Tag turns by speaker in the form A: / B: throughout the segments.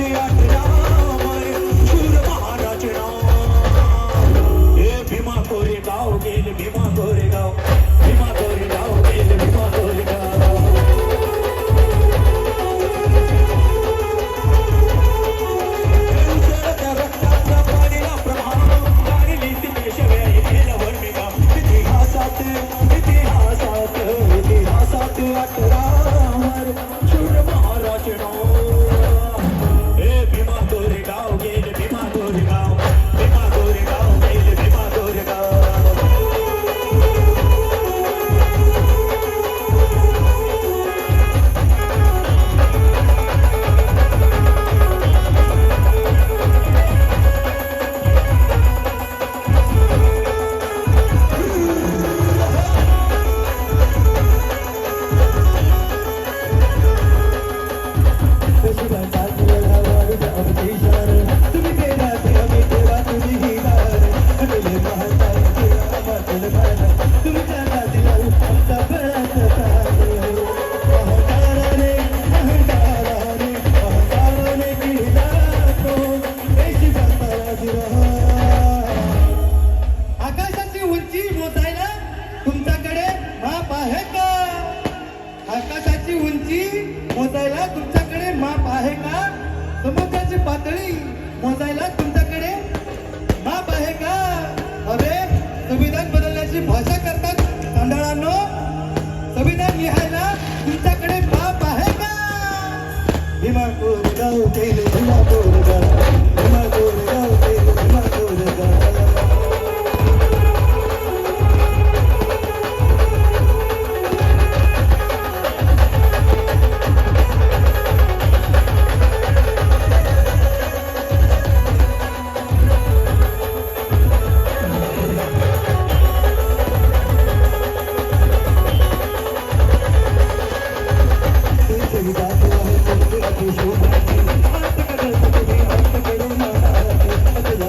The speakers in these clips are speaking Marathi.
A: Thank you. आहे का? आकाशाची उंची मोजायला तुमच्याकडे माप आहे का? समुद्राची पातळी मोजायला तुमच्याकडे माप आहे का? अरे संविधान बदलण्याची भाषा करतात तांदळांनो. संविधान लिहायला तुमच्याकडे माप आहे का?
B: भीमा कोरगाव केले भीमा कोरगाव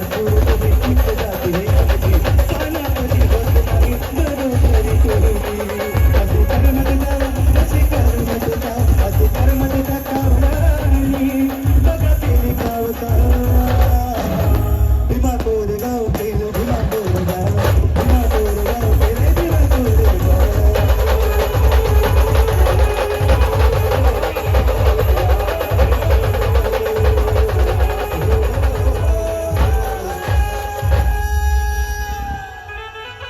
B: Thank you.